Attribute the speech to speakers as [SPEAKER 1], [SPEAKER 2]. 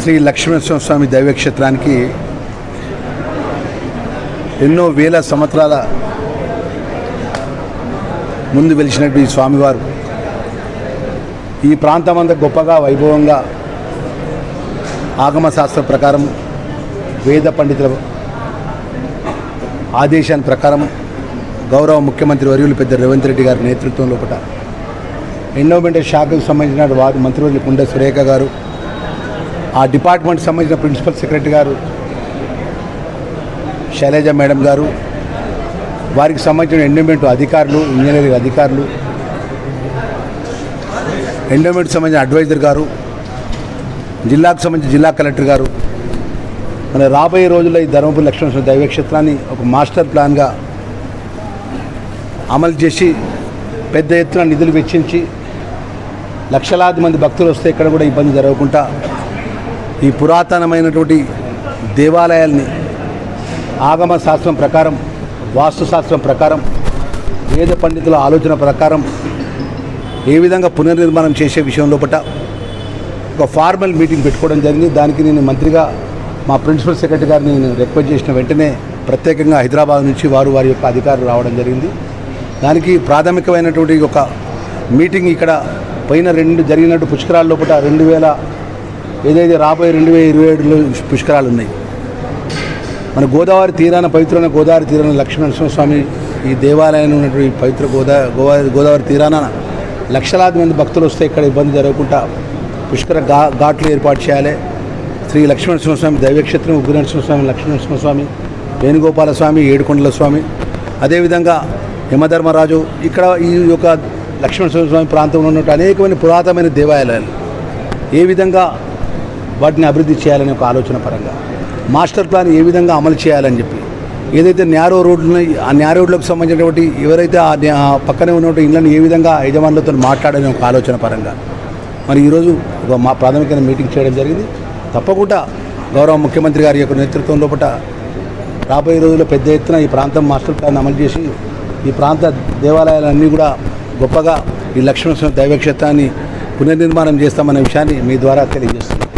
[SPEAKER 1] శ్రీ లక్ష్మీనరసింహస్వామి దైవక్షేత్రానికి ఎన్నో వేల సంవత్సరాల ముందు వెలిచినటువంటి ఈ స్వామివారు. ఈ ప్రాంతం అంతా గొప్పగా వైభవంగా ఆగమశాస్త్రం ప్రకారం వేద పండితుల ఆదేశాన్ని ప్రకారం గౌరవ ముఖ్యమంత్రి వర్యులు పెద్ద రేవంత్ రెడ్డి గారి నేతృత్వం లోపల ఎండోమెంట్ శాఖకు సంబంధించిన వారి మంత్రివర్యులు కుండ సురేఖ గారు ఆ డిపార్ట్మెంట్ సంబంధించిన ప్రిన్సిపల్ సెక్రటరీ గారు శైలజ మేడం గారు వారికి సంబంధించిన ఎండోమెంట్ అధికారులు ఇంజనీరింగ్ అధికారులు ఎండోమెంట్ సంబంధించిన అడ్వైజర్ గారు జిల్లాకు సంబంధించిన జిల్లా కలెక్టర్ గారు మన రాబోయే రోజుల్లో ఈ ధర్మపురి లక్ష్మణ దైవక్షేత్రాన్ని ఒక మాస్టర్ ప్లాన్గా అమలు చేసి పెద్ద ఎత్తున నిధులు వెచ్చించి లక్షలాది మంది భక్తులు వస్తే ఇక్కడ కూడా ఇబ్బంది జరగకుండా ఈ పురాతనమైనటువంటి దేవాలయాల్ని ఆగమ శాస్త్రం ప్రకారం వాస్తుశాస్త్రం ప్రకారం వేద పండితుల ఆలోచన ప్రకారం ఏ విధంగా పునర్నిర్మాణం చేసే విషయం లోపల ఒక ఫార్మల్ మీటింగ్ పెట్టుకోవడం జరిగింది. దానికి నేను మంత్రిగా మా ప్రిన్సిపల్ సెక్రటరీ గారిని నేను రిక్వెస్ట్ చేసిన వెంటనే ప్రత్యేకంగా హైదరాబాద్ నుంచి వారు వారి యొక్క అధికారులు రావడం జరిగింది. దానికి ప్రాథమికమైనటువంటి ఒక మీటింగ్ ఇక్కడ పైన రెండు జరిగినట్టు పుష్కరాల లోపల రెండు వేల ఏదైతే రాబోయే రెండు వేల ఇరవై ఏడులో పుష్కరాలు ఉన్నాయి. మన గోదావరి తీరాన పవిత్రమైన గోదావరి తీరాన లక్ష్మీనరసింహస్వామి ఈ దేవాలయం ఉన్నటువంటి పవిత్ర గోదా గోదావరి గోదావరి తీరాన లక్షలాది మంది భక్తులు వస్తే ఇక్కడ ఇబ్బంది జరగకుండా పుష్కర ఘా ఘాట్లు ఏర్పాటు చేయాలి. శ్రీ లక్ష్మీనరసింహస్వామి దైవక్షేత్రం ఉగ్ర నరసింహస్వామి లక్ష్మీనరసింహస్వామి వేణుగోపాల స్వామి ఏడుకొండల స్వామి అదేవిధంగా యమధర్మరాజు ఇక్కడ ఈ యొక్క లక్ష్మీనరసింహస్వామి ప్రాంతంలో ఉన్నట్టు అనేకమైన పురాతనమైన దేవాలయాలు. ఏ విధంగా వాటిని అభివృద్ధి చేయాలనే ఒక ఆలోచన పరంగా. మాస్టర్ ప్లాన్ ఏ విధంగా అమలు చేయాలని చెప్పి. ఏదైతే న్యారో రోడ్లు ఉన్నాయి ఆ న్యారో రోడ్లకు సంబంధించినటువంటి ఎవరైతే ఆ పక్కనే ఉన్నటువంటి ఇళ్ళని ఏ విధంగా యజమానులతో మాట్లాడని ఒక ఆలోచన పరంగా. మరి ఈరోజు ఒక మా ప్రాథమిక మీటింగ్ చేయడం జరిగింది. తప్పకుండా గౌరవ ముఖ్యమంత్రి గారి యొక్క నేతృత్వం లోపల రాబోయే రోజుల్లో పెద్ద ఎత్తున ఈ ప్రాంతం మాస్టర్ ప్లాన్ అమలు చేసి ఈ ప్రాంత దేవాలయాలన్నీ కూడా గొప్పగా ఈ లక్ష్మణ దైవక్షేత్రాన్ని పునర్నిర్మాణం చేస్తామనే విషయాన్ని మీ ద్వారా తెలియజేస్తున్నాను